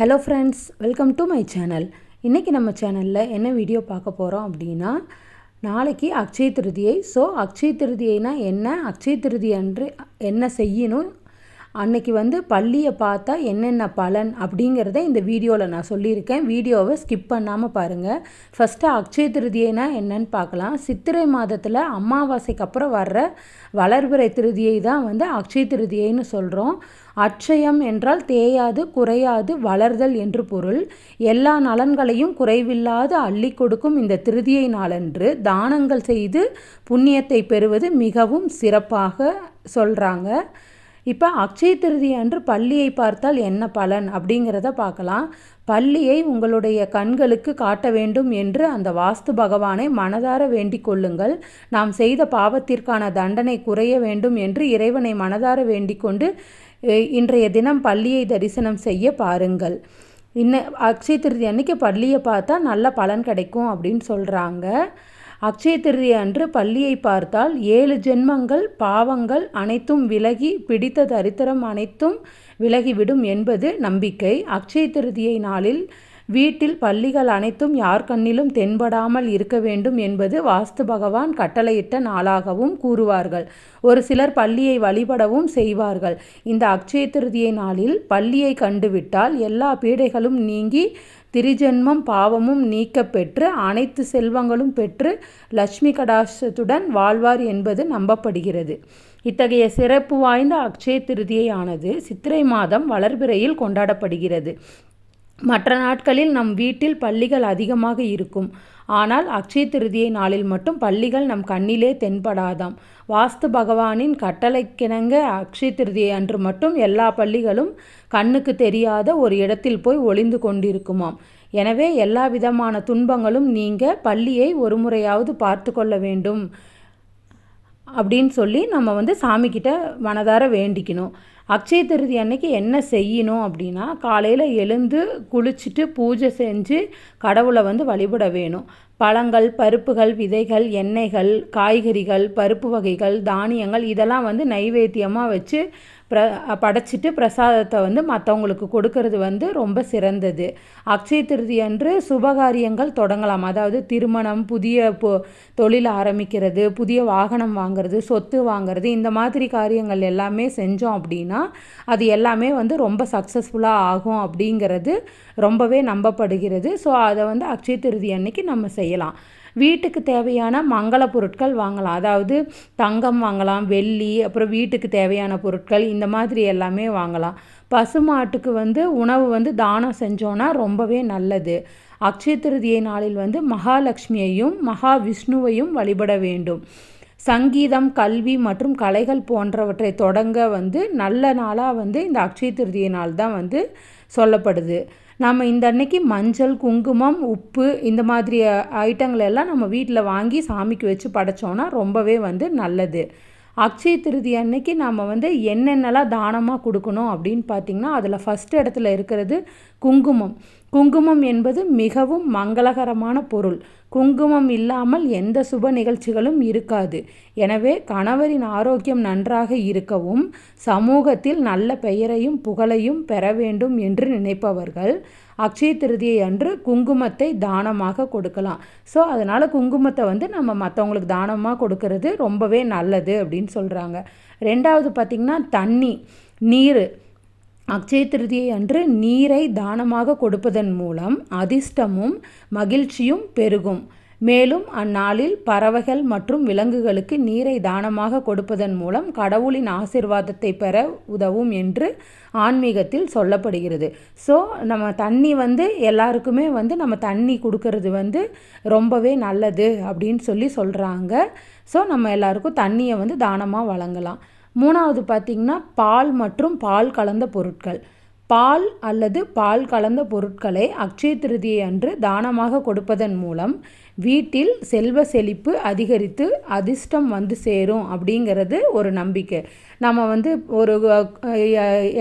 Hello friends welcome to my channel இன்றைக்கி நம்ம சேனலில் என்ன வீடியோ பார்க்க போகிறோம் அப்படின்னா நாளைக்கு அக்ஷய திருதியை. ஸோ அக்ஷய திருதியைனா என்ன? அக்ஷய திருதி அன்று என்ன செய்யணும்? அன்னைக்கு வந்து பள்ளியை பார்த்தா என்னென்ன பலன் அப்படிங்கிறத இந்த வீடியோவில் நான் சொல்லியிருக்கேன். வீடியோவை ஸ்கிப் பண்ணாமல் பாருங்கள் ஃபஸ்ட்டு அக்ஷய திருதியைனா என்னன்னு பார்க்கலாம். சித்திரை மாதத்தில் அமாவாசைக்கு அப்புறம் வர்ற வளர்பிறை திருதியை தான் வந்து அக்ஷய திருதியைன்னு சொல்கிறோம் அட்சயம் என்றால் தேயாது குறையாது வளர்தல் என்று பொருள். எல்லா நலன்களையும் குறைவில்லாது அள்ளி கொடுக்கும் இந்த திருதியை நாளன்று தானங்கள் செய்து புண்ணியத்தை பெறுவது மிகவும் சிறப்பாக சொல்கிறாங்க இப்போ அக்ஷய திருதி அன்று பள்ளியை பார்த்தால் என்ன பலன் அப்படிங்கிறத பார்க்கலாம். பள்ளியை உங்களுடைய கண்களுக்கு காட்ட வேண்டும் என்று அந்த வாஸ்து பகவானை மனதார வேண்டிக் கொள்ளுங்கள். நாம் செய்த பாவத்திற்கான தண்டனை குறைய வேண்டும் என்று இறைவனை மனதார வேண்டிக் கொண்டு இன்றைய தினம் பள்ளியை தரிசனம் செய்ய பாருங்கள். இன்ன அக்ஷய திருதி அன்னைக்கு பள்ளியை பார்த்தா நல்ல பலன் கிடைக்கும் அப்படின்னு சொல்கிறாங்க அக்ஷய திருதி அன்று பள்ளியை பார்த்தால் ஏழு ஜென்மங்கள் பாவங்கள் அனைத்தும் விலகி பிடித்த தரித்திரம் அனைத்தும் விலகிவிடும் என்பது நம்பிக்கை. அக்ஷய திருதியை நாளில் வீட்டில் பள்ளிகள் அனைத்தும் யார் கண்ணிலும் தென்படாமல் இருக்க வேண்டும் என்பது வாஸ்து பகவான் கட்டளையிட்ட நாளாகவும் கூறுவார்கள். ஒரு சிலர் பள்ளியை வழிபடவும் செய்வார்கள். இந்த அக்ஷய திருதியை நாளில் பள்ளியை கண்டுவிட்டால் எல்லா பீடைகளும் நீங்கி திரிஜென்மம் பாவமும் நீக்க பெற்று அனைத்து செல்வங்களும் பெற்று லட்சுமி கடாசத்துடன் வாழ்வார் என்பது நம்பப்படுகிறது. இத்தகைய சிறப்பு வாய்ந்த அக்ஷய திருதியானது சித்திரை மாதம் வளர்பிறையில் கொண்டாடப்படுகிறது. மற்ற நாட்களில் நம் வீட்டில் பள்ளிகள் அதிகமாக இருக்கும். ஆனால் அக்ஷய திருதியை நாளில் மட்டும் பள்ளிகள் நம் கண்ணிலே தென்படாதாம். வாஸ்து பகவானின் கட்டளைக்கிணங்க அக்ஷய திருதியை அன்று மட்டும் எல்லா பள்ளிகளும் கண்ணுக்கு தெரியாத ஒரு இடத்தில் போய் ஒளிந்து கொண்டிருக்குமாம். எனவே எல்லா விதமான துன்பங்களும் நீங்க பள்ளியை ஒரு முறையாவது பார்த்து கொள்ள வேண்டும். அப்படின்னு சொல்லி நம்ம வந்து சாமிக்கிட்ட மனதார வேண்டிக்கணும். அக்ஷய திருதி அன்னைக்கு என்ன செய்யணும் அப்படின்னா காலையில் எழுந்து குளிச்சுட்டு பூஜை செஞ்சு கடவுளை வந்து வழிபட வேணும். பழங்கள் பருப்புகள் விதைகள் எண்ணெய்கள் காய்கறிகள் பருப்பு வகைகள் தானியங்கள் இதெல்லாம் வந்து நைவேத்தியமாக வச்சு ப்ர படைச்சிட்டு பிரசாதத்தை வந்து மற்றவங்களுக்கு கொடுக்கறது வந்து ரொம்ப சிறந்தது. அக்ஷய திருதி அன்று சுபகாரியங்கள் தொடங்கலாம். அதாவது திருமணம் புதிய பொ தொழில் ஆரம்பிக்கிறது புதிய வாகனம் வாங்கிறது சொத்து வாங்கிறது இந்த மாதிரி காரியங்கள் எல்லாமே செஞ்சோம் அப்படின்னா அது எல்லாமே வந்து ரொம்ப சக்ஸஸ்ஃபுல்லாக ஆகும் அப்படிங்கிறது ரொம்பவே நம்பப்படுகிறது. ஸோ அதை வந்து அக்ஷய திருதி அன்னைக்கு நம்ம செய்யலாம். வீட்டுக்கு தேவையான மங்கள பொருட்கள் வாங்கலாம். அதாவது தங்கம் வாங்கலாம் வெள்ளி அப்புறம் வீட்டுக்கு தேவையான பொருட்கள் இந்த மாதிரி எல்லாமே வாங்கலாம். பசுமாட்டுக்கு வந்து உணவு வந்து தானம் செஞ்சோன்னா ரொம்பவே நல்லது. அக்ஷய திருதியை நாளில் வந்து மகாலட்சுமியையும் மகாவிஷ்ணுவையும் வழிபட வேண்டும். சங்கீதம் கல்வி மற்றும் கலைகள் போன்றவற்றை தொடங்க வந்து நல்ல நாளாக வந்து இந்த அக்ஷய திருதியை நாள் தான் வந்து சொல்லப்படுது. நம்ம இந்த அன்னைக்கு மஞ்சள் குங்குமம் உப்பு இந்த மாதிரி ஐட்டங்கள் எல்லாம் நம்ம வீட்டில் வாங்கி சாமிக்கு வச்சு படைச்சோன்னா ரொம்பவே வந்து நல்லது. அக்ஷய திருதி அன்னைக்கு நம்ம வந்து என்னென்னலாம் தானமாக கொடுக்கணும் அப்படின்னு பார்த்திங்கன்னா அதில் ஃபஸ்ட் இடத்துல இருக்கிறது குங்குமம். குங்குமம் என்பது மிகவும் மங்களகரமான பொருள். குங்குமம் இல்லாமல் எந்த சுப நிகழ்ச்சிகளும் இருக்காது. எனவே கணவரின் ஆரோக்கியம் நன்றாக இருக்கவும் சமூகத்தில் நல்ல பெயரையும் புகழையும் பெற வேண்டும் என்று நினைப்பவர்கள் அக்ஷய திருதியை அன்று குங்குமத்தை தானமாக கொடுக்கலாம். ஸோ அதனால் குங்குமத்தை வந்து நம்ம மற்றவங்களுக்கு தானமாக கொடுக்கறது ரொம்பவே நல்லது அப்படின்னு சொல்கிறாங்க ரெண்டாவது பார்த்திங்கன்னா தண்ணி நீர். அக்ஷய திருதியை அன்று நீரை தானமாக கொடுப்பதன் மூலம் அதிர்ஷ்டமும் மகிழ்ச்சியும் பெருகும். மேலும் அந்நாளில் பறவைகள் மற்றும் விலங்குகளுக்கு நீரை தானமாக கொடுப்பதன் மூலம் கடவுளின் ஆசிர்வாதத்தை பெற உதவும் என்று ஆன்மீகத்தில் சொல்லப்படுகிறது. ஸோ நம்ம தண்ணி வந்து எல்லாருக்குமே வந்து நம்ம தண்ணி கொடுக்கறது வந்து ரொம்பவே நல்லது அப்படின்னு சொல்லி சொல்கிறாங்க ஸோ நம்ம எல்லாருக்கும் தண்ணியை வந்து தானமாக வழங்கலாம். மூணாவது பார்த்திங்கன்னா பால் மற்றும் பால் கலந்த பொருட்கள். பால் அல்லது பால் கலந்த பொருட்களை அக்ஷய திருதியை அன்று தானமாக கொடுப்பதன் மூலம் வீட்டில் செல்வ செழிப்பு அதிகரித்து அதிர்ஷ்டம் வந்து சேரும் அப்படிங்கிறது ஒரு நம்பிக்கை. நம்ம வந்து ஒரு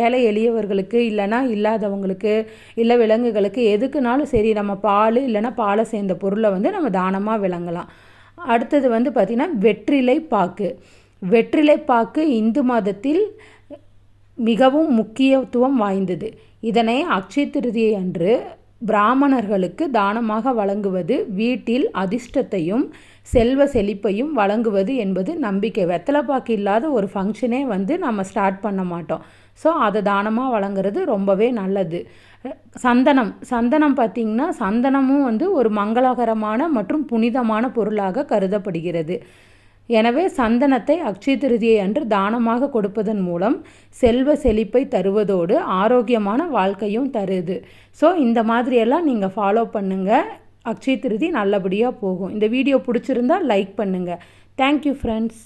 ஏழை எளியவர்களுக்கு இல்லைனா இல்லாதவங்களுக்கு இல்லை விலங்குகளுக்கு எதுக்குனாலும் சரி நம்ம பால் இல்லைனா பாலை சேர்ந்த பொருளை வந்து நம்ம தானமாக விளங்கலாம். அடுத்தது வந்து பார்த்திங்கன்னா வெற்றிலை பாக்கு. வெற்றிலைப்பாக்கு இந்து மதத்தில் மிகவும் முக்கியத்துவம் வாய்ந்தது. இதனை அக்ஷய திருதியை அன்று பிராமணர்களுக்கு தானமாக வழங்குவது வீட்டில் அதிர்ஷ்டத்தையும் செல்வ செழிப்பையும் வழங்குவது என்பது நம்பிக்கை. வெத்தலைப்பாக்கு இல்லாத ஒரு ஃபங்க்ஷனே வந்து நம்ம ஸ்டார்ட் பண்ண மாட்டோம். ஸோ அதை தானமாக வழங்குறது ரொம்பவே நல்லது. சந்தனம். சந்தனம் பார்த்திங்கன்னா சந்தனமும் வந்து ஒரு மங்களகரமான மற்றும் புனிதமான பொருளாக கருதப்படுகிறது. எனவே சந்தனத்தை அக்ஷய திருதியை அன்று தானமாக கொடுப்பதன் மூலம் செல்வ செழிப்பை தருவதோடு ஆரோக்கியமான வாழ்க்கையும் தருது. ஸோ இந்த மாதிரியெல்லாம் நீங்கள் ஃபாலோ பண்ணுங்கள் அக்ஷய திருதி நல்லபடியாக போகும். இந்த வீடியோ பிடிச்சிருந்தா லைக் பண்ணுங்கள் தேங்க்யூ ஃப்ரெண்ட்ஸ்